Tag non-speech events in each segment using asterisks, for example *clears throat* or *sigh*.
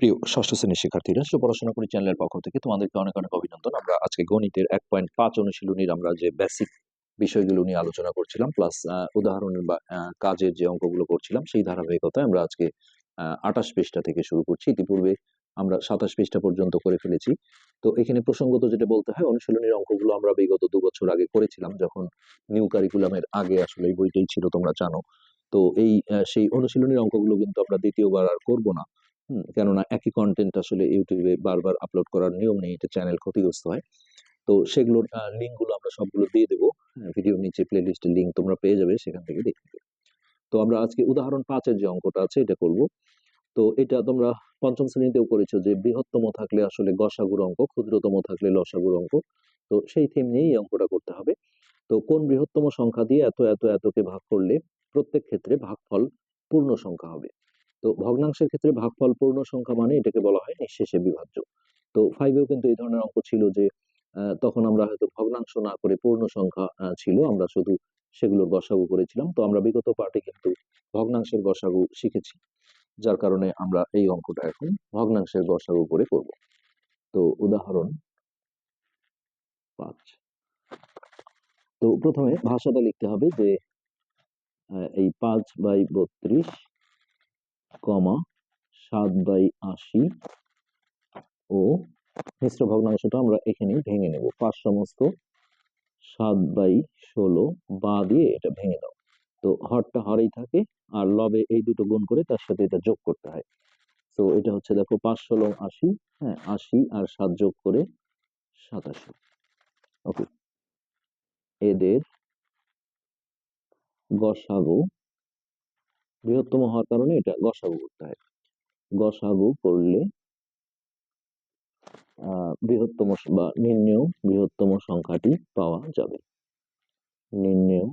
প্রিয় ষষ্ঠ শ্রেণির শিক্ষার্থীরা সে পড়াশোনা করি চ্যানেলের পক্ষ থেকে তোমাদেরকে অনেক অনেক অভিনন্দন। আমরা আজকে গণিতের এক পয়েন্ট পাঁচ অনুশীলনীর আমরা যে বেসিক বিষয়গুলো নিয়ে আলোচনা করছিলাম প্লাস উদাহরণ বা কাজের যে অঙ্কগুলো করছিলাম, সেই ধারাবাহিকতায় আমরা আজকে আঠাশ পৃষ্ঠা থেকে শুরু করছি। ইতিপূর্বে আমরা সাতাশ পৃষ্ঠা পর্যন্ত করে ফেলেছি। তো এখানে প্রসঙ্গত যেটা বলতে হয়, অনুশীলনীর অঙ্কগুলো আমরা বিগত দু বছর আগে করেছিলাম, যখন নিউ কারিকুলামের আগে আসলে এই বইটাই ছিল, তোমরা জানো। তো এই সেই অনুশীলনীর অঙ্কগুলো কিন্তু আমরা দ্বিতীয়বার আর করব না। কেননা একই কন্টেন্ট আসলে ইউটিউবে বারবার আপলোড করার নিয়ম নেই, এটা চ্যানেল ক্ষতিগ্রস্ত হয়। তো সেগুলোর লিঙ্কগুলো আমরা সবগুলো দিয়ে দেবো। ভিডিওর নিচে প্লে লিস্টের লিঙ্ক তোমরা পেয়ে যাবে, সেখান থেকে দেখে নেবে। তো আমরা আজকে উদাহরণ পাঁচের যে অঙ্কটা আছে, এটা করব। তো এটা তোমরা পঞ্চম শ্রেণীতেও করেছ যে বৃহত্তম থাকলে আসলে গসাগুর অঙ্ক, ক্ষুদ্রতম থাকলে লসাগুর অঙ্ক। তো সেই থিম নিয়েই এই অঙ্কটা করতে হবে। তো কোন বৃহত্তম সংখ্যা দিয়ে এত এত, এতকে ভাগ করলে প্রত্যেক ক্ষেত্রে ভাগফল পূর্ণ সংখ্যা হবে? তো ভগ্নাংশের ক্ষেত্রে ভাগফল পূর্ণ সংখ্যা মানে এটাকে বলা হয় নিঃশেষে বিভাজ্য। তো ফাইভেও কিন্তু এই ধরনের অঙ্ক ছিল যে তখন আমরা হয়তো ভগ্নাংশ না করে পূর্ণ সংখ্যা ছিল, আমরা শুধু সেগুলোর গসাগু করেছিলাম। তো আমরা বিগত পার্টে কিন্তু ভগ্নাংশের গসাগু শিখেছি, যার কারণে আমরা এই অঙ্কটা এখন ভগ্নাংশের গসাগু করে করব তো উদাহরণ পাঁচ। তো প্রথমে ভাষাটা লিখতে হবে যে এই পাঁচ বাই বত্রিশ কমা সাত বাই আশি ও মিশ্র ভগ্নাংশটা আমরা এখানেই ভেঙে নেব। পাঁচ সমস্ত সাত বাই ষোলো বা দিয়ে এটা ভেঙে দাও। তো হরটা হরেই থাকে আর লবে এই দুটো গুণ করে তার সাথে এটা যোগ করতে হয়। তো এটা হচ্ছে দেখো পাঁচ ষোলো আশি হ্যাঁ আশি আর সাত যোগ করে সাতাশি। ওকে। এদের গসাগু বৃহত্তম হওয়ার কারণে এটা গসাগু করতে হয়। গসাগু করলে বৃহত্তম বা নির্ণেয় বৃহত্তম সংখ্যাটি পাওয়া যাবে। নির্ণেয়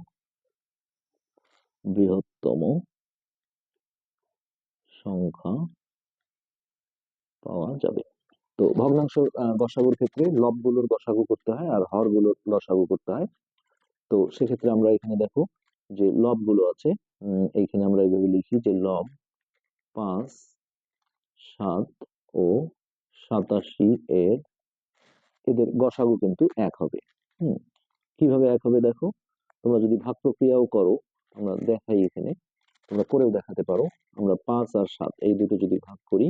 বৃহত্তম সংখ্যা পাওয়া যাবে। তো ভগ্নাংশ গসাগুর ক্ষেত্রে লবগুলোর গসাগু করতে হয় আর হরগুলোর লসাগু করতে হয়। তো সেক্ষেত্রে আমরা এখানে দেখো যে লবগুলো আছে এইখানে আমরা এইভাবে লিখি যে লব পাঁচ, সাত ও সাতাশি এর এদের গসাগু কিন্তু এক হবে। হুম, কীভাবে এক হবে দেখো? তোমরা যদি ভাগ প্রক্রিয়াও করো, আমরা দেখাই এখানে, তোমরা করেও দেখাতে পারো। আমরা পাঁচ আর সাত, এই দুটো যদি ভাগ করি,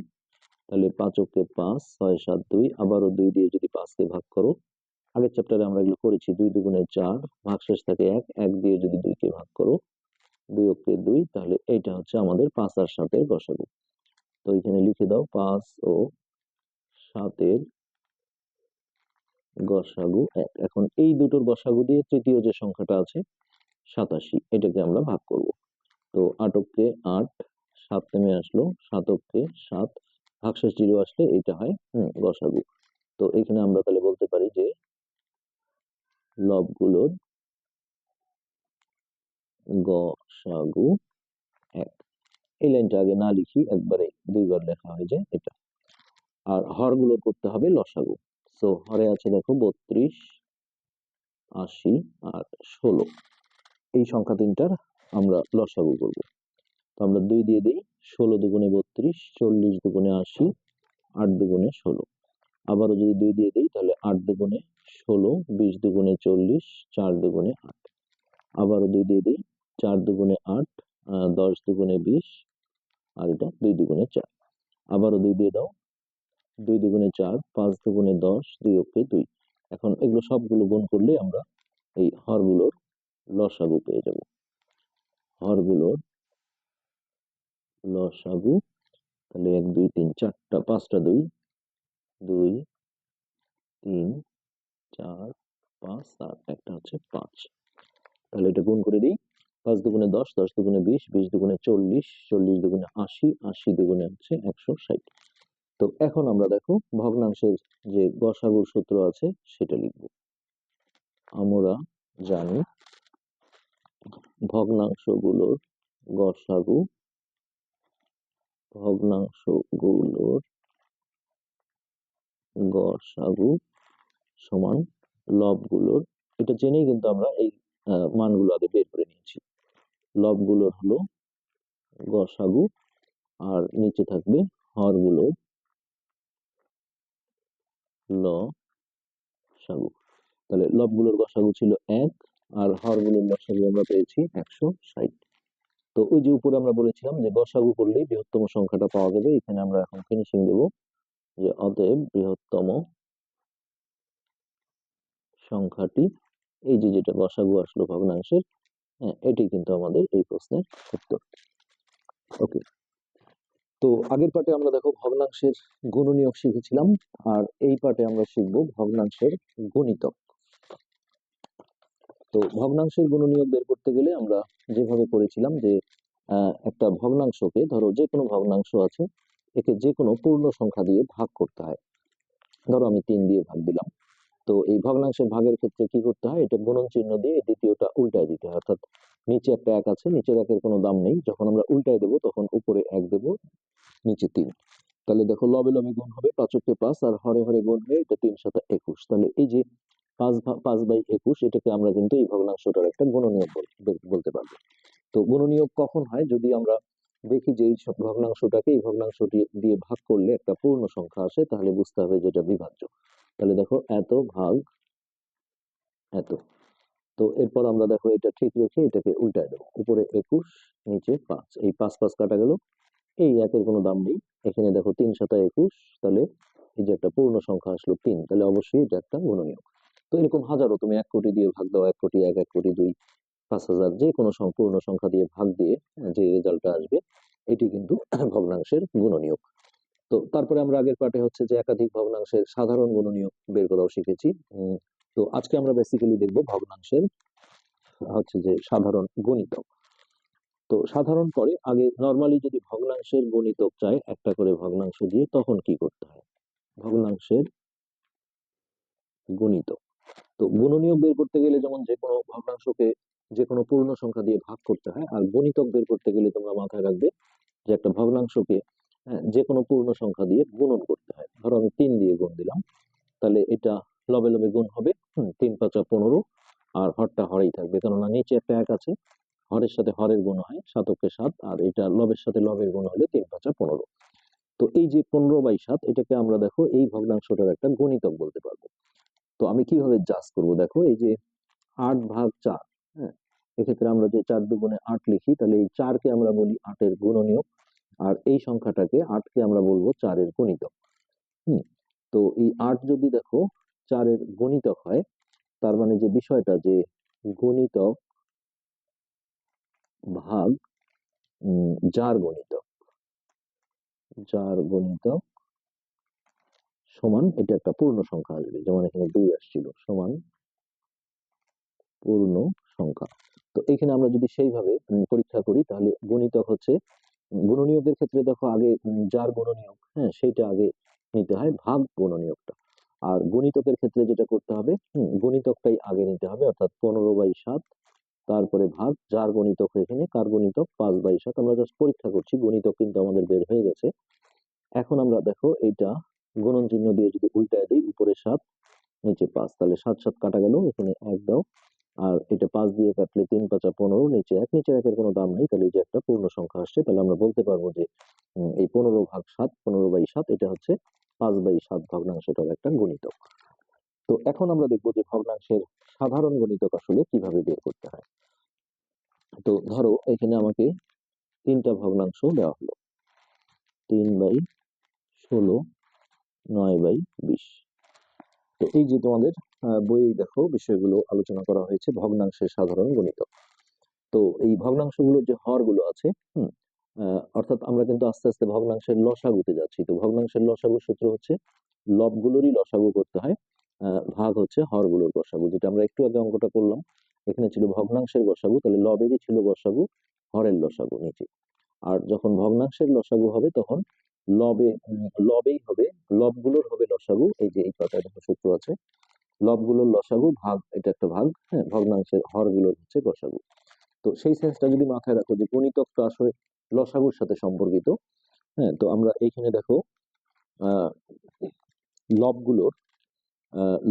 তাহলে পাঁচকে পাঁচ, ছয় সাত দুই, আবারও দুই দিয়ে যদি পাঁচকে ভাগ করো আগের চ্যাপ্টারে আমরা এগুলো করেছি, দুই দুগুণে চার ভাগশেষ থাকে এক এক দিয়ে যদি দুইকে ভাগ করো, দুই অক্ষে দুই, তাহলে এইটা হচ্ছে আমাদের পাঁচ আর সাতের গসাগু তো এখানে লিখে দাও, পাঁচ ও সাতের গসাগু এক। এখন এই দুটোর গসাগু দিয়ে তৃতীয় যে সংখ্যাটা আছে, সাতাশি, এটাকে আমরা ভাগ করব। তো আটককে আট, সাত নেমে আসলো সাতককে সাত, ভাগশেষ জিরো আসলে এটা হয় গসাগু তো এখানে আমরা তাহলে বলতে পারি যে লবগুলোর গসাগু এক। এই লাইনটা আগে না লিখি, একবারে দুইবার লেখা হয়ে যায় এটা। আর হরগুলো করতে হবে লসাগু। সো, হরে আছে দেখো, বত্রিশ, আশি আর ষোলো। এই সংখ্যা তিনটার আমরা লসাগু করব। তো আমরা দুই দিয়ে দিই, ষোলো দুগুণে বত্রিশ, চল্লিশ দুগুণে আশি, আট দুগুণে ষোলো। আবারও যদি দুই দিয়ে দিই, তাহলে আট দুগুণে ষোলো, বিশ দুগুণে চল্লিশ, চার দুগুণে আট। আবারও দুই দিয়ে দিই, চার দুগুণে আট দশ দুগুণে বিশ, আর এটা দুই দুগুণে চার। আবারও দুই দিয়ে দাও, দুই দুগুণে চার, পাঁচ দুগুণে দশ, দুই অক্ষে দুই। এখন এগুলো সবগুলো গুণ করলে আমরা এই হরগুলোর লসাগু পেয়ে যাব। হরগুলোর লসাগু, তাহলে এক, দুই, তিন, চারটা, পাঁচটা দুই দুই, তিন, চার, পাঁচ আর একটা হচ্ছে পাঁচ। তাহলে এটা গুণ করে দিই। পাঁচ দুগুণে দশ দশ দুগুণে বিশ বিশ দুগুণে চল্লিশ চল্লিশ দুগুণে আশি আশি দুগুণে হচ্ছে একশো ষাট। তো এখন আমরা দেখো ভগ্নাংশের যে গসাগুর সূত্র আছে সেটা লিখব। আমরা জানি ভগ্নাংশগুলোর গসাগু, ভগ্নাংশগুলোর গসাগু সমান লবগুলোর, এটা জেনেই কিন্তু আমরা এই মানগুলো আগে বের করে নিয়েছি। লবগুলোর হলো গসাগু আর নিচে থাকবে হরগুলোর ল, সাগু। তাহলে লবগুলোর গসাগু ছিল এক আর হরগুলোর লসাগু আমরা পেয়েছি একশো ষাট। তো ওই যে উপরে আমরা বলেছিলাম যে গসাগু করলেই বৃহত্তম সংখ্যাটা পাওয়া যাবে, এখানে আমরা এখন ফিনিশিং দেব। অতএব বৃহত্তম সংখ্যাটি। এই যে যেটা বসাগু আসলো ভগ্নাংশের হ্যাঁ এটি কিন্তু আমাদের এই প্রশ্নের উত্তর। ওকে তো আগের পার্টে আমরা দেখো ভগ্নাংশের গুণনীয়ক শিখেছিলাম, আর এই পার্টে আমরা শিখব ভগ্নাংশের গণিতক। তো ভগ্নাংশের গুণনীয়ক বের করতে গেলে আমরা যেভাবে করেছিলাম যে একটা ভগ্নাংশকে ধরো যে কোনো ভগ্নাংশ আছে একে যে কোনো পূর্ণ সংখ্যা দিয়ে ভাগ করতে হয়। ধরো আমি তিন দিয়ে ভাগ দিলাম। তো এই ভগ্নাংশের ভাগের ক্ষেত্রে কি করতে হয়? এটা গুণন চিহ্ন দিয়ে দ্বিতীয়টা উল্টায় দিতে হয়। অর্থাৎ নিচে একটা এক আছে, নিচের একের কোনো দাম নেই। যখন আমরা উল্টায় দেবো, তখন উপরে এক দেবো, নিচে তিন। তাহলে দেখো লবে লবে গুণ হবে পাঁচকে পাঁচ আর হরে হরে গুণ হয়ে এটা তিন সাথে একুশ। তাহলে এই যে পাঁচ পাঁচ বাই একুশ, এটাকে আমরা কিন্তু এই ভগ্নাংশটার একটা বল- বলতে পারব। তো গুণনীয়ক কখন হয়? যদি আমরা দেখি যে এই ভগ্নাংশটাকে এই ভগ্নাংশটি দিয়ে ভাগ করলে একটা পূর্ণ সংখ্যা আসে, তাহলে বুঝতে হবে যে এটা বিভাজ্য। তাহলে দেখো এত ভাগ এত। তো এরপর আমরা দেখো এটা ঠিক রেখে এটাকে উল্টায় দেবো। উপরে একুশ, নিচে পাঁচ। এই পাঁচ পাঁচ কাটা গেল। এই একের কোনো দাম নেই। এখানে দেখো তিন সাতা একুশ, তাহলে এই যে একটা পূর্ণ সংখ্যা আসলো তিন, তাহলে অবশ্যই এটা একটা গুণনীয়ক। তো এরকম হাজারো তুমি এক কোটি দিয়ে ভাগ দাও, এক কোটি এক এক কোটি দুই। পাঁচ হাজার যে কোনো সং- পূর্ণ সংখ্যা দিয়ে ভাগ দিয়ে যে রেজাল্টটা আসবে, এটি কিন্তু *clears throat* ভগ্নাংশের গুণনীয়ক। তো তারপরে আমরা আগের পার্টে হচ্ছে যে একাধিক ভগ্নাংশের সাধারণ গুণনীয়ক বের করাও শিখেছি। তো আজকে আমরা বেসিক্যালি দেখব ভগ্নাংশের হচ্ছে যে সাধারণ গণিতক। তো সাধারণ পরে আগে নর্মালি যদি ভগ্নাংশের গণিতক চায় একটা করে ভগ্নাংশ দিয়ে, তখন কি করতে হয়? ভগ্নাংশের গণিতক। তো গুণনীয়ক বের করতে গেলে যেমন যে কোনো ভগ্নাংশকে যে কোনো পূর্ণ সংখ্যা দিয়ে ভাগ করতে হয়। আর গণিতক বের করতে গেলে তোমরা মাথায় রাখবে যে একটা ভগ্নাংশকে হ্যাঁ, যে কোনো পূর্ণ সংখ্যা দিয়ে গুণন করতে হয়। ধরো আমি তিন দিয়ে গুণ দিলাম তাহলে এটা লবে লবে গুণ হবে তিন পাঁচা পনেরো আর হরটা হরেই থাকবে। কেননা নিচে একটা এক আছে হরের সাথে হরের গুণ হয় সাতকে সাত আর এটা লবের সাথে লবের গুণ হলে তিন পাঁচা পনেরো। তো এই যে পনেরো বাই সাত এটাকে আমরা দেখো এই ভগ্নাংশটার একটা গণিতক বলতে পারব। তো আমি কীভাবে জাজ করব? দেখো এই যে আট ভাগ চার হ্যাঁ এক্ষেত্রে আমরা যে চার দুগুণে আট লিখি, তাহলে এই চারকে আমরা বলি আটের গুণনীয়ক, আর এই সংখ্যাটাকে আটকে আমরা বলব চারের গণিতক। হুম, তো এই আট যদি দেখো চারের গণিতক হয়, তার মানে যে বিষয়টা যে গণিতক ভাগ যার গণিতক যার গণিতক সমান, এটা একটা পূর্ণ সংখ্যা আসবে, যেমন এখানে দুই আসছিল, সমান পূর্ণ সংখ্যা। তো এখানে আমরা যদি সেইভাবে পরীক্ষা করি, তাহলে গণিতক হচ্ছে গুণনীয়কের ক্ষেত্রে দেখো আগে যার গুণনীয়ক হ্যাঁ সেইটা আগে নিতে হয় ভাগ গুণনীয়কটা। আর গণিতকের ক্ষেত্রে যেটা করতে হবে গণিতকটাই আগে নিতে হবে, অর্থাৎ পনেরো বাই সাত, তারপরে ভাগ, যার গণিতক এখানে, কার গণিতক? পাঁচ বাই সাত। আমরা জাস্ট পরীক্ষা করছি, গণিতক কিন্তু আমাদের বের হয়ে গেছে। এখন আমরা দেখো এইটা গুণন চিহ্ন দিয়ে যদি উল্টায় দিই, উপরে সাত, নিচে পাঁচ, তাহলে সাত সাত কাটা গেল, এখানে এক দাও। আর এটা পাঁচ দিয়ে কাটলে তিন পাঁচা পনেরো, নিচে এক, নিচে একের কোনো দাম নেই, তাহলে এই যে একটা পূর্ণ সংখ্যা আসছে, তাহলে আমরা বলতে পারব যে এই পনেরো ভাগ সাত, পনেরো বাই সাত, এটা হচ্ছে পাঁচ বাই সাত ভগ্নাংশটার একটা গণিতক। তো এখন আমরা দেখব যে ভগ্নাংশের সাধারণ গণিতক আসলে কীভাবে বের করতে হয়। তো ধরো, এখানে আমাকে তিনটা ভগ্নাংশ দেওয়া হলো। তিন বাই ষোলো, নয় বাই বিশ। তো এই যে তোমাদের আহ, বইয়ে দেখো বিষয়গুলো আলোচনা করা হয়েছে। ভগ্নাংশের সাধারণ গণিতক তো এই ভগ্নাংশগুলোর যে হরগুলো আছে অর্থাৎ আমরা কিন্তু আস্তে আস্তে ভগ্নাংশের লসাগুতে যাচ্ছি। তো ভগ্নাংশের লসাগু সূত্র হচ্ছে লবগুলোরই লসাগু করতে হয় ভাগ হচ্ছে হরগুলোর গসাগু। যেটা আমরা একটু আগে অঙ্কটা করলাম এখানে ছিল ভগ্নাংশের গসাগু তাহলে লবেরই ছিল গসাগু হরের লসাগু নিচে। আর যখন ভগ্নাংশের লসাগু হবে তখন লবে লবেই হবে লবগুলোর হবে লসাগু। এই যে এই কথাটা সূত্র আছে লবগুলোর লসাগু, ভাগ, এটা একটা ভাগ হ্যাঁ ভগ্নাংশের হরগুলোর হচ্ছে গসাগু তো সেই সেন্সটা যদি মাথায় রাখো যে গণিতক তো আসলে লসাগুর সাথে সম্পর্কিত হ্যাঁ তো আমরা এইখানে দেখো লবগুলোর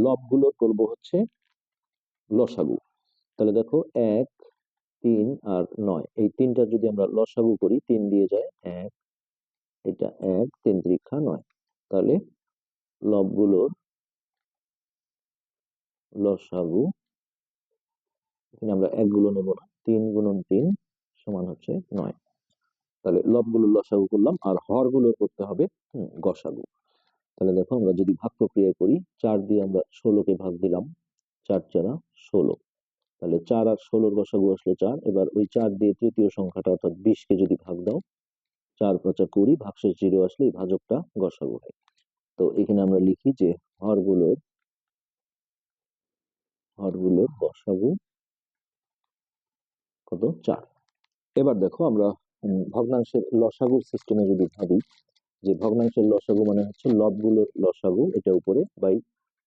লবগুলোর করব হচ্ছে লসাগু। তাহলে দেখো এক, তিন আর নয়, এই তিনটা যদি আমরা লসাগু করি, তিন দিয়ে যায় এক, এটা এক, তিন ত্রিক্ষা নয়। তাহলে লবগুলোর লসাগু। এখানে আমরা একগুলো নেব না, তিন গুণন তিন সমান হচ্ছে নয়। তাহলে লবগুলোর লসাগু করলাম, আর হরগুলোর করতে হবে গসাগু। তাহলে দেখো আমরা যদি ভাগ প্রক্রিয়ায় করি, চার দিয়ে আমরা ষোলোকে ভাগ দিলাম, চার চারা ষোলো। তাহলে চার আর ষোলোর গসাগু আসলো চার, এবার ওই চার দিয়ে তৃতীয় সংখ্যাটা অর্থাৎ বিশকে যদি ভাগ দাও, চার পাঁচা কুড়ি, ভাগশেষ জিরো আসলে এই ভাজকটা গসাগু হয়। তো এখানে আমরা লিখি যে হরগুলোর হরগুলোর গসাগু কত? চার। এবার দেখো আমরা ভগ্নাংশের লসাগুর সিস্টেমে যদি ভাবি, যে ভগ্নাংশের লসাগু মানে হচ্ছে লবগুলোর লসাগু, এটা উপরে বাই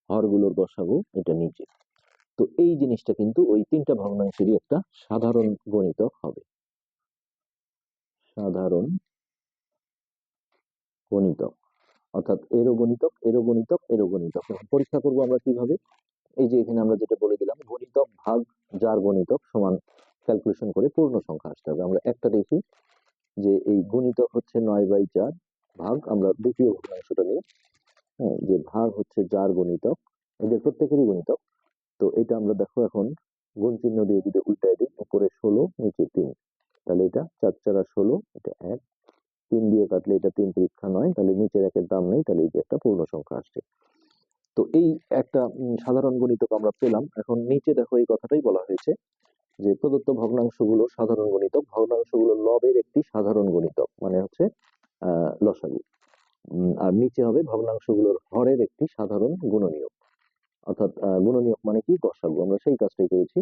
হরগুলোর গসাগু এটা নিচে। তো এই জিনিসটা কিন্তু ওই তিনটা ভগ্নাংশেরই একটা সাধারণ গণিতক হবে। সাধারণ গণিতক অর্থাৎ এরও গণিতক এরও গণিতক এরও গণিতক পরীক্ষা করব আমরা কীভাবে? এই যে এখানে আমরা যেটা বলে দিলাম গণিতক ভাগ যার গণিতক সমান ক্যালকুলেশন করে পূর্ণ সংখ্যা আসতে হবে। আমরা একটা দেখি যে এই গুণিতক হচ্ছে নয় বাই চার ভাগ আমরা দ্বিতীয় ভগ্নাংশটা নিই। হ্যাঁ যে ভাগ হচ্ছে যার গণিতক এদের প্রত্যেকেরই গণিতক তো এটা আমরা দেখো এখন গুণ চিহ্ন দিয়ে যদি উল্টায় দিই, উপরে ষোলো, নিচে তিন। তাহলে এটা চার চারা ষোলো, এটা এক। তিন দিয়ে কাটলে এটা তিন পরীক্ষা নয়, তাহলে নিচের একের দাম নেই, তাহলে এই যে একটা পূর্ণ সংখ্যা আসছে। তো এই একটা সাধারণ গণিতক আমরা পেলাম। এখন নিচে দেখো এই কথাটাই বলা হয়েছে যে প্রদত্ত ভগ্নাংশগুলো সাধারণ গণিতক। ভগ্নাংশগুলো লবের একটি সাধারণ গণিতক মানে হচ্ছে লসাগু। আর নিচে হবে ভগ্নাংশগুলোর হরের একটি সাধারণ গুণনীয়ক। অর্থাৎ গুণনীয়ক মানে কি? গসাগু আমরা সেই কাজটাই করেছি।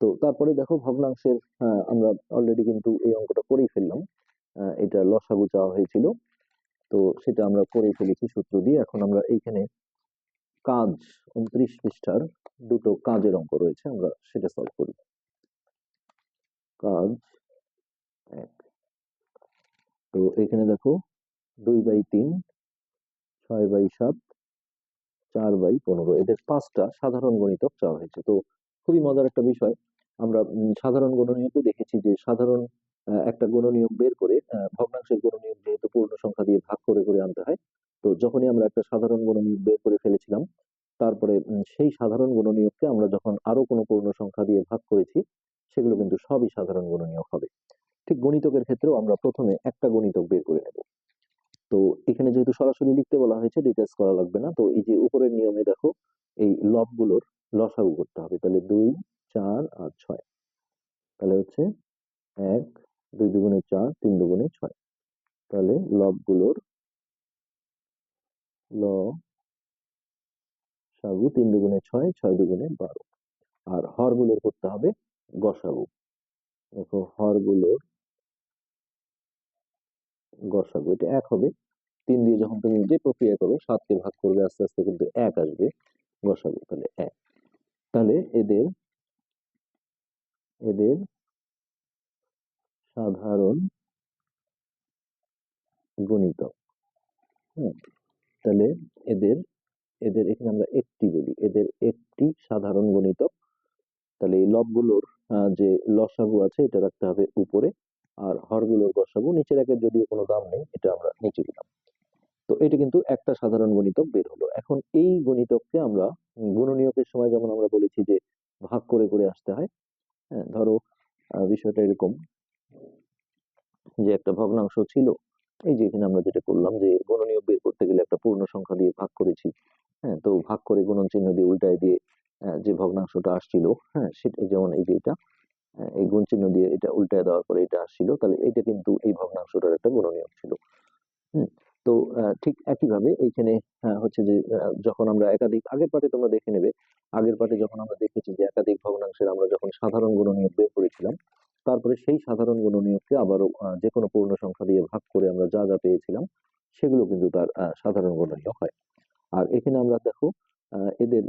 তো তারপরে দেখো ভগ্নাংশের আমরা অলরেডি কিন্তু এই অঙ্কটা করেই ফেললাম। এটা লসাগু চাওয়া হয়েছিল। তো সেটা আমরা করেই ফেলেছি সূত্র দিয়ে। এখন আমরা এইখানে কাজ উনত্রিশ পৃষ্ঠার দুটো কাজের অঙ্ক রয়েছে, আমরা সেটা সলভ করি। কাজ এক। তো এখানে দেখো, দুই বাই তিন, ছয় বাই সাত, চার বাই পনেরো। এদের পাঁচটা সাধারণ গণিতক চাওয়া হয়েছে। তো খুবই মজার একটা বিষয়। আমরা সাধারণ গণনীয়কে দেখেছি যে সাধারণ একটা গণনীয়ক বের করে ভগ্নাংশের গণনীয়ক যেহেতু পূর্ণ সংখ্যা দিয়ে ভাগ করে করে আনতে হয় তো যখনই আমরা একটা সাধারণ গণনীয়ক বের করে ফেলেছিলাম, তারপরে সেই সাধারণ গণনীয়ককে আমরা যখন আরও কোনো পূর্ণ সংখ্যা দিয়ে ভাগ করেছি, সেগুলো কিন্তু সবই সাধারণ গণনীয়ক হবে। ঠিক গণিতকের ক্ষেত্রেও আমরা প্রথমে একটা গণিতক বের করে নেব। তো এখানে যেহেতু সরাসরি লিখতে বলা হয়েছে ডিটেলস করা লাগবে না। তো এই যে উপরের নিয়মে দেখো, এই লবগুলোর লসাগু করতে হবে। তাহলে দুই, চার আর ছয়। তাহলে হচ্ছে এক, দুই দুগুণে চার, তিন দুগুণে ছয়। তাহলে লবগুলোর ল সাগু তিন দুগুণে ছয় ছয় দুগুণে বারো। আর হরগুলোর করতে হবে গসাগু। দেখো হরগুলোর গসাগু, এটা এক হবে। তিন দিয়ে যখন তুমি যে প্রক্রিয়া করবে, সাতকে ভাগ করবে, আস্তে আস্তে কিন্তু এক আসবে গসাগু, তাহলে এক। তাহলে এদের এদের সাধারণ গণিতক, হুম? তাহলে এদের এদের এখানে আমরা একটি বলি। এদের একটি সাধারণ গণিতক তাহলে এই লবগুলোর যে লসাগু আছে এটা রাখতে হবে উপরে আর হরগুলোর গসাগু নিচের একের যদিও কোনো দাম নেই, এটা আমরা নিচে দিলাম। তো এটা কিন্তু একটা সাধারণ গণিতক বের হলো। এখন এই গণিতককে আমরা গুণনীয়কের সময় যেমন আমরা বলেছি যে ভাগ করে করে আসতে হয় হ্যাঁ ধরো বিষয়টা এরকম যে একটা ভগ্নাংশ ছিল। এই যে এখানে আমরা যেটা করলাম যে গুণনীয়ক বের পূর্ণ সংখ্যা দিয়ে ভাগ করেছি। হ্যাঁ তো ভাগ করে গুণন চিহ্ন দিয়ে উল্টায় দিয়ে যে ভগ্নাংশটা আসছিল হ্যাঁ সেটা যেমন এই যে এটা এই গুণ চিহ্ন দিয়ে এটা উল্টায় দেওয়ার পরে এটা আসছিল, তাহলে এটা কিন্তু এই ভগ্নাংশটার একটা গুণনীয়ক ছিল। তো ঠিক একইভাবে এইখানে হচ্ছে যে যখন আমরা একাধিক, আগের পার্টে তোমরা দেখে নেবে, আগের পার্টে যখন আমরা দেখেছি যে একাধিক ভগ্নাংশের আমরা যখন সাধারণ গুণনীয়ক বের করেছিলাম, তারপরে সেই সাধারণ গুণনীয়ককে আবারও যে কোনো পূর্ণ সংখ্যা দিয়ে ভাগ করে আমরা যা যা পেয়েছিলাম সেগুলো কিন্তু তার সাধারণ গুণনীয়ক হয়। আর এখানে আমরা দেখো এদের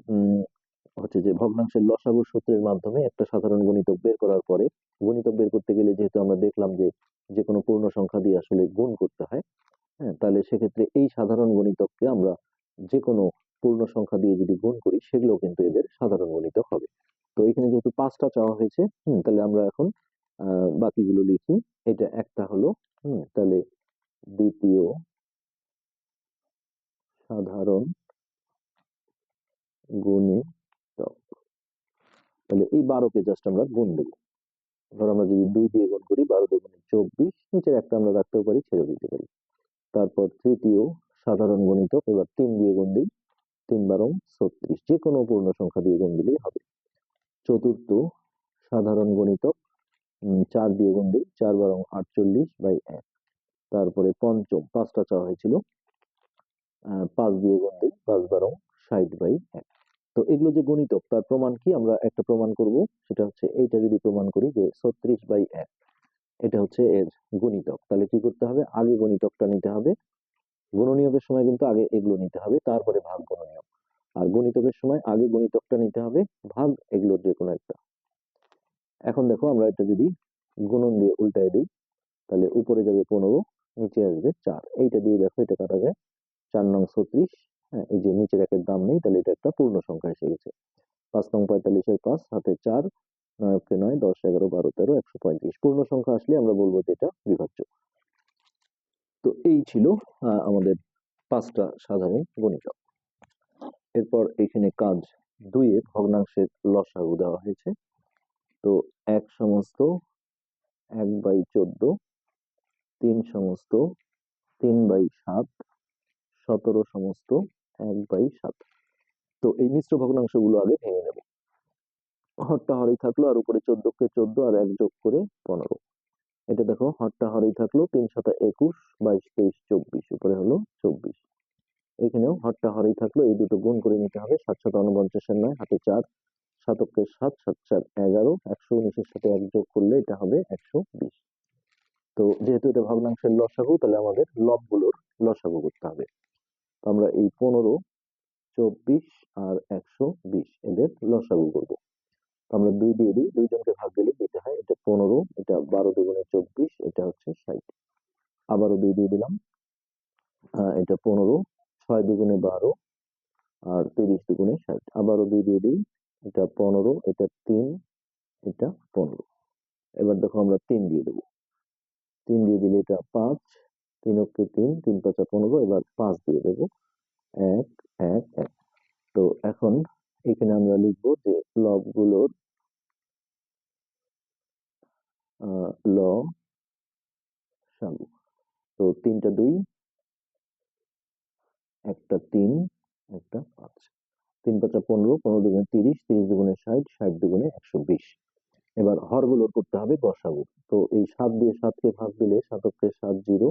হচ্ছে যে ভগ্নাংশের লসাগু সূত্রের মাধ্যমে একটা সাধারণ গণিতক বের করার পরে, গণিতক বের করতে গেলে যেহেতু আমরা দেখলাম যে যে কোনো পূর্ণ সংখ্যা দিয়ে আসলে গুণ করতে হয় হ্যাঁ তাহলে সেক্ষেত্রে এই সাধারণ গণিতককে আমরা যে কোনো পূর্ণ সংখ্যা দিয়ে যদি গুণ করি, সেগুলো কিন্তু এদের সাধারণ গণিতক হবে। তো এখানে যেহেতু পাঁচটা চাওয়া হয়েছে, হুম, তাহলে আমরা এখন বাকিগুলো লিখি। এটা একটা হলো, হুম, তাহলে দ্বিতীয় সাধারণ গণিতক তাহলে এই বারোকে জাস্ট আমরা গুণ দেবো। ধর আমরা যদি দুই দিয়ে গুণ করি, বারো দুগুণে চব্বিশ, নিচের একটা আমরা রাখতেও পারি ছেড়ে দিতে পারি। তারপর তৃতীয় সাধারণ গণিতক এবার তিন দিয়ে গুণ দিই, তিন বারো ছত্রিশ। যে কোনো পূর্ণ সংখ্যা দিয়ে গুণ দিলেই হবে। চতুর্থ সাধারণ গণিতক চার দিয়ে গুণ দিই, চার বারো আটচল্লিশ বাই এক। তারপরে পঞ্চম, পাঁচটা চাওয়া হয়েছিল পাঁচ দিয়ে গুণ দিই, পাঁচ বারো, ষাট বাই এক। তো এগুলো যে গণিতক তার প্রমাণ কি? আমরা একটা প্রমাণ করব, সেটা হচ্ছে এইটা যদি প্রমাণ করি যে ছত্রিশ বাই এক, এটা হচ্ছে এর গণিতক। তাহলে কি করতে হবে? আগে গণিতকটা নিতে হবে। গুণনীয়কের সময় কিন্তু আগে এগুলো নিতে হবে, তারপরে ভাগ গুণনীয়ক। আর গণিতকের সময় আগে গণিতকটা নিতে হবে, ভাগ এগুলোর যে কোনো একটা। এখন দেখো, আমরা এটা যদি গুণন দিয়ে উল্টায় দিই, তাহলে উপরে যাবে পনেরো, নিচে আসবে চার। এইটা দিয়ে দেখো, এটা কাটা যায় চার নং ছত্রিশ হ্যাঁ এই যে নিচের একের দাম নেই, তাহলে এটা একটা পূর্ণ সংখ্যা এসে গেছে। পাঁচ নং পঁয়তাল্লিশের পাঁচ, হাতে চার, নয়কে নয়, দশ, এগারো, বারো, তেরো, একশো পঁয়ত্রিশ। পূর্ণ সংখ্যা আসলে আমরা বলব যে এটা বিভাজ্য তো এই ছিল আমাদের পাঁচটা সাধারণ গণিতক এরপর এখানে কাজ দুইয়ের ভগ্নাংশের লসাগু দেওয়া হয়েছে। তো এক সমস্ত এক বাই চোদ্দ, তিন সমস্ত তিন বাই সাত সতেরো সমস্ত এক বাই সাত। তো এই মিশ্র ভগ্নাংশগুলো আগে ভেঙে নেব। হরটা হরেই থাকল আর উপরে চোদ্দকে চোদ্দ আর এক যোগ করে পনেরো। এটা দেখো, হরটা হরেই থাকল তিন শতা একুশ বাইশ তেইশ চব্বিশ, উপরে হলো চব্বিশ। এখানেও হরটা হরেই থাকল, এই দুটো গুণ করে নিতে হবে, সাত শত উনপঞ্চাশের নয়, হাতে চার শতককে সাত সাত চার এগারো, একশো উনিশের সাথে এক যোগ করলে এটা হবে একশো বিশ। তো যেহেতু এটা ভগ্নাংশের লসাগু, তাহলে আমাদের লবগুলোর লসাগু করতে হবে। আমরা এই পনেরো, চব্বিশ আর একশো বিশ এদের লসাগু করব। আমরা দুই দিয়ে দিই, দুইজনকে ভাগ দিলে দিতে হয়, এটা পনেরো, এটা বারো দুগুণে চব্বিশ, এটা হচ্ছে ষাট। আবারও দুই দিয়ে দিলাম এটা পনেরো, ছয় দুগুণে বারো আর তিরিশ দুগুণে ষাট। আবারও দুই দিয়ে দিই, এটা পনেরো, এটা তিন, এটা পনেরো। এবার দেখো আমরা তিন দিয়ে দেবো। তিন দিয়ে দিলে এটা পাঁচ তিন অক্ষে তিন তিন পাঁচা পনেরো, এবার পাঁচ দিয়ে দেবো। এক এক এক। তো এখন এখানে আমরা লিখব যে লবগুলোর ল সাগু তো তিনটা দুই, একটা তিন, একটা পাঁচ। তিন পাঁচা পনেরো পনেরো দুগুণে তিরিশ তিরিশ দুগুণে ষাট ষাট দুগুণে একশো বিশ। এবার হরগুলোর করতে হবে গসাগু তো এই সাত দিয়ে সাতকে ভাগ দিলে সাতককে সাত জিরো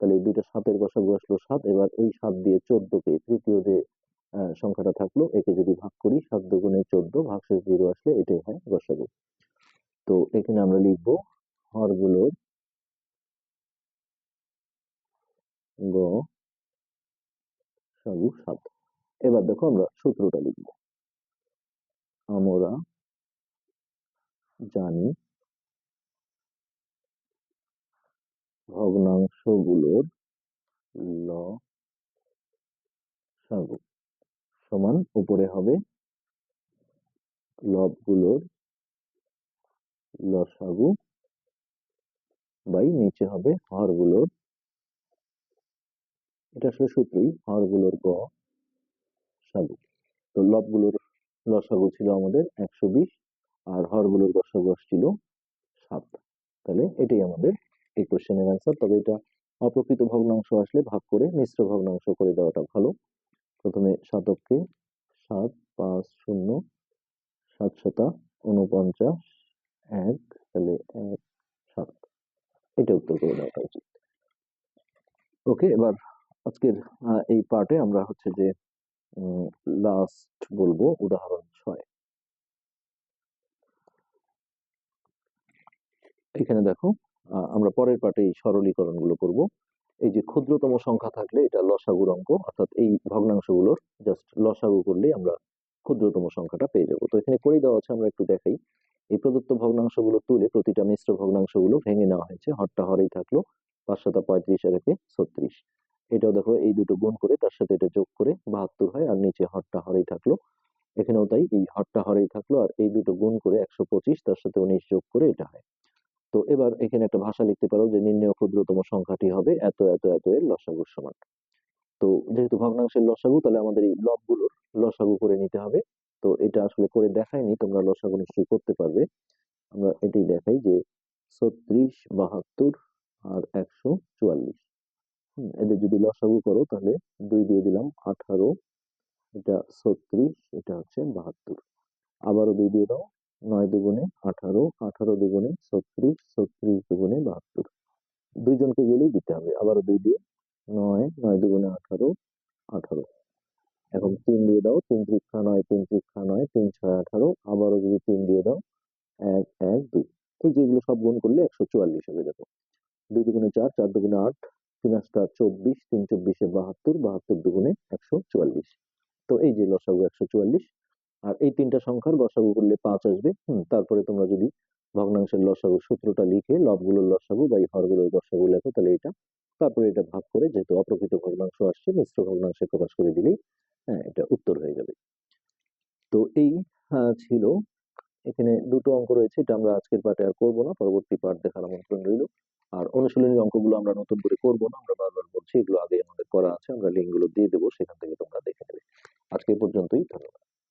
তাহলে এই দুইটা সাতের গসাগু আসলো সাত, এবার ওই সাত দিয়ে চোদ্দকে তৃতীয় যে সংখ্যাটা থাকল, একে যদি ভাগ করি, সাত দুগুণে চোদ্দ ভাগশেষ জিরো আসলে এটাই হয় গসাগু তো এখানে আমরা লিখব হরগুলোর গ সাত। এবার দেখো আমরা সূত্রটা লিখব। আমরা জানি ভগ্নাংশগুলোর ল সাগু সমান উপরে হবে লবগুলোর লসাগু বাই নিচে হবে হরগুলোর। এটা আসলে সূত্রই, হরগুলোর গ সাগু। তো লবগুলোর লসাগু ছিল আমাদের একশো বিশ আর হরগুলোর লসাগু ছিল সাত। তাহলে এটাই আমাদের এই কোশ্চেনের অ্যান্সার তবে এটা অপ্রকৃত ভগ্নাংশ আসলে ভাগ করে মিশ্র ভগ্নাংশ করে দেওয়াটা ভালো। প্রথমে সাতককে সাত, পাঁচ, শূন্য, সাত শতা উনপঞ্চাশ এক, তাহলে এক, সাত। এটা উত্তর করে দেওয়াটা উচিত। ওকে এবার আজকের এই পার্টে আমরা হচ্ছে যে লাস্ট বলব উদাহরণ ছয়। এখানে দেখো আমরা পরের পার্টে এই সরলীকরণগুলো করব। এই যে ক্ষুদ্রতম সংখ্যা থাকলে এটা লসাগুর অঙ্ক, অর্থাৎ এই ভগ্নাংশ ভগ্নাংশগুলোর জাস্ট লসাগু করলেই আমরা ক্ষুদ্রতম সংখ্যাটা পেয়ে যাব। তো এখানে করে দেওয়া আছে, আমরা একটু দেখাই। এই প্রদত্ত ভগ্নাংশগুলো তুলে প্রতিটা মিশ্র ভগ্নাংশগুলো ভেঙে নেওয়া হয়েছে। হরটা হরেই থাকল, পাঁচ শত পঁয়ত্রিশ একে ছত্রিশ। এটাও দেখো এই দুটো গুণ করে তার সাথে এটা যোগ করে বাহাত্তর হয় আর নিচে হরটা হরেই থাকল। এখানেও তাই এই হরটা হরেই থাকল আর এই দুটো গুণ করে একশো পঁচিশ, তার সাথে উনিশ যোগ করে এটা হয়। তো এবার এখানে একটা ভাষা লিখতে পারো যে নির্ণয় ক্ষুদ্রতম সংখ্যাটি হবে এত এত এত এর লসাগুর সমান। তো যেহেতু ভগ্নাংশের লসাগু, তাহলে আমাদের এই লবগুলোর লসাগু করে নিতে হবে। তো এটা আসলে করে দেখায়নি, তোমরা লসাগু নিশ্চয়ই করতে পারবে। আমরা এটাই দেখাই যে ছত্রিশ, বাহাত্তর আর একশো চুয়াল্লিশ। এদের যদি লসাগু করো তাহলে দুই দিয়ে দিলাম আঠারো, এটা ছত্রিশ, এটা হচ্ছে বাহাত্তর। আবারও দুই দিয়ে দাও। নয় দুগুণে আঠারো আঠারো দুগুণে ছত্রিশ ছত্রিশ দুগুণে বাহাত্তর। দুইজনকে গেলেই দিতে হবে। আবারও দুই দিয়ে নয় নয় দুগুণে আঠারো আঠারো। এখন তিন দিয়ে দাও, তিন ত্রিক্ষা নয়, তিন ত্রিক্ষা নয়, তিন ছয় আঠারো। আবারও যদি তিন দিয়ে দাও, এক এক, দুই। এই যেগুলো সব গুণ করলে একশো চুয়াল্লিশ হবে, দেখো। দুই দুগুণে চার চার দুগুণে আট, তিন আটটা চব্বিশ, তিন চব্বিশে বাহাত্তর বাহাত্তর দুগুণে একশো চুয়াল্লিশ। তো এই যে লসাগু একশো চুয়াল্লিশ আর এই তিনটা সংখ্যার লসাগু করলে পাঁচ আসবে। তারপরে তোমরা যদি ভগ্নাংশের লসাগু সূত্রটা লিখে লবগুলোর লসাগু বা এই হরগুলোর লসাগু লেখো, তাহলে এটা তারপরে এটা ভাগ করে যেহেতু অপ্রকৃত ভগ্নাংশ আসছে, মিশ্র ভগ্নাংশে প্রকাশ করে দিলেই হ্যাঁ এটা উত্তর হয়ে যাবে। তো এই ছিল। এখানে দুটো অঙ্ক রয়েছে, এটা আমরা আজকের পার্টে আর করব না, পরবর্তী পার্ট দেখার আমন্ত্রণ রইল। আর অনুশীলনী অঙ্কগুলো আমরা নতুন করে করব না, আমরা বারবার বলছি এগুলো আগে আমাদের করা আছে, আমরা লিঙ্কগুলো দিয়ে দেবো, সেখান থেকে তোমরা দেখে নেবে। আজকে পর্যন্তই, ধন্যবাদ।